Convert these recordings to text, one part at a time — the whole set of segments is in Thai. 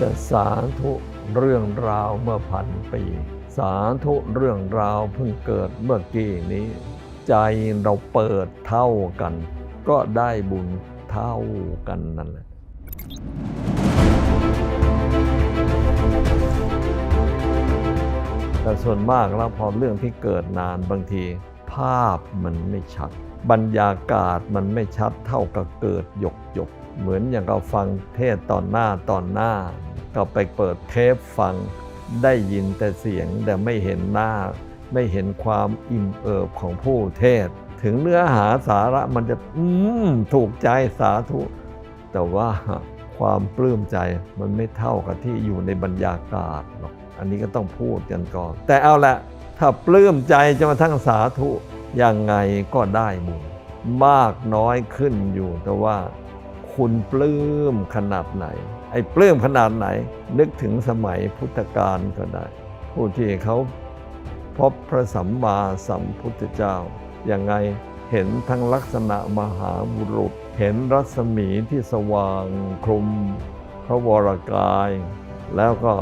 จะสาธุเรื่องราวเมื่อพันปี สาธุเรื่องราวเพิ่งเกิดเมื่อกี้นี้ ใจเราเปิดเท่ากัน ก็ได้บุญเท่ากันนั่นแหละแต่ส่วนมากแล้วพอเรื่องที่เกิดนานบางที ภาพมันไม่ชัด บรรยากาศมันไม่ชัดเท่ากับเกิดหยกหยกเหมือนอย่างเราฟังเทศตอนหน้าตอนหน้า ก็ไปเปิดเทปฟัง ได้ยินแต่เสียงแต่ไม่เห็นหน้า ไม่เห็นความอิ่มเอิบของผู้เทศ ถึงเนื้อหาสาระมันจะอืมถูกใจสาธุ แต่ว่าความปลื้มใจมันไม่เท่ากับที่อยู่ในบรรยากาศหรอกอันนี้ก็ต้องพูดกันก่อน แต่เอาละถ้าปลื้มใจจนกระทั่งสาธุยังไงก็ได้บุญมากน้อยขึ้นอยู่แต่ว่า คุณปลื้มขนาดไหน ไอ้ปลื้มขนาดไหน นึกถึงสมัยพุทธกาลก็ได้ ผู้ที่เขาพบพระสัมมาสัมพุทธเจ้าอยังไงเห็นทั้งลักษณะมหาบุรุษ เห็นรัศมีที่สว่างคลุมพระวรากาย แล้วก็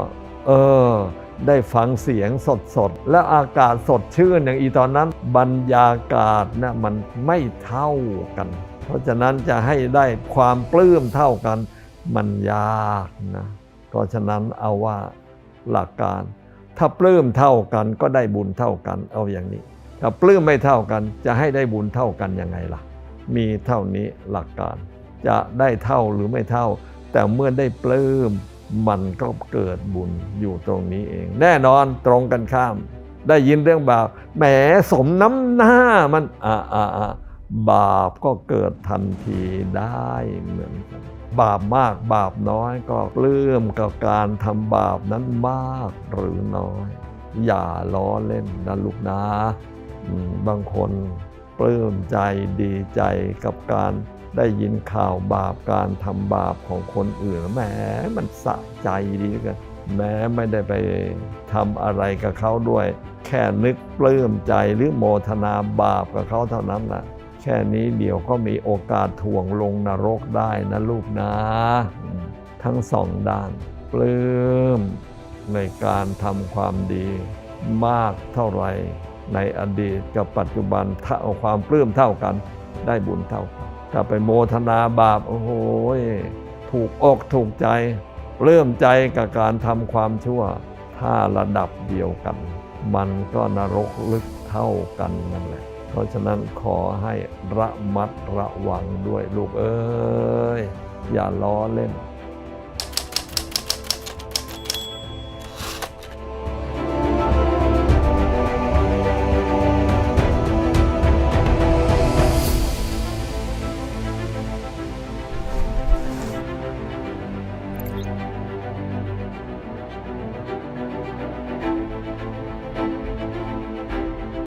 เออ ได้ฟังเสียงสดสดและอากาศสดชื่นอย่างอีตอนนั้น บรรยากาศนะมันไม่เท่ากัน เพราะฉะนั้นจะให้ได้ความปลื้มเท่ากัน มันยากนะ เพราะฉะนั้นเอาว่าหลักการ ถ้าปลื้มเท่ากันก็ได้บุญเท่ากันเอาอย่างนี้ ถ้าปลื้มไม่เท่ากันจะให้ได้บุญเท่ากันยังไงล่ะ มีเท่านี้หลักการ จะได้เท่าหรือไม่เท่า แต่เมื่อได้ปลื้มมันก็เกิดบุญอยู่ตรงนี้เอง แน่นอนตรงกันข้าม ได้ยินเรื่องบาปแหมสมน้ำหน้ามันอ่าอ่าอ่าบาปก็เกิดทันทีได้เหมือนกัน บาปมากบาปน้อยก็ปลื้มกับการทำบาปนั้นมากหรือน้อย อย่าล้อเล่นนะลูกนะบางคนปลื้มใจดีใจกับการได้ยินข่าวบาปการทำบาปของคนอื่นแหมมันสะใจดีกันแม้ไม่ได้ไปทำอะไรกับเขาด้วย แค่นึกปลื้มใจหรือโมทนาบาปกับเขาเท่านั้นนะ แค่นี้เดี๋ยวก็มีโอกาสถ่วงลงนรกได้นะลูกนะ ทั้งสองด้านปลื้มในการทำความดีมากเท่าไหร่ ในอดีตกับปัจจุบันถ้าเอาความปลื้มเท่ากัน ได้บุญเท่ากันถ้าไปโมทนาบาปโอ้โหถูกอกถูกใจเริ่มใจกับการทำความชั่ว ถ้าระดับเดียวกัน มันก็นรกลึกเท่ากันนั่นแหละ เพราะฉะนั้นขอให้ระมัดระวังด้วยลูกเอ้ยอย่าล้อเล่น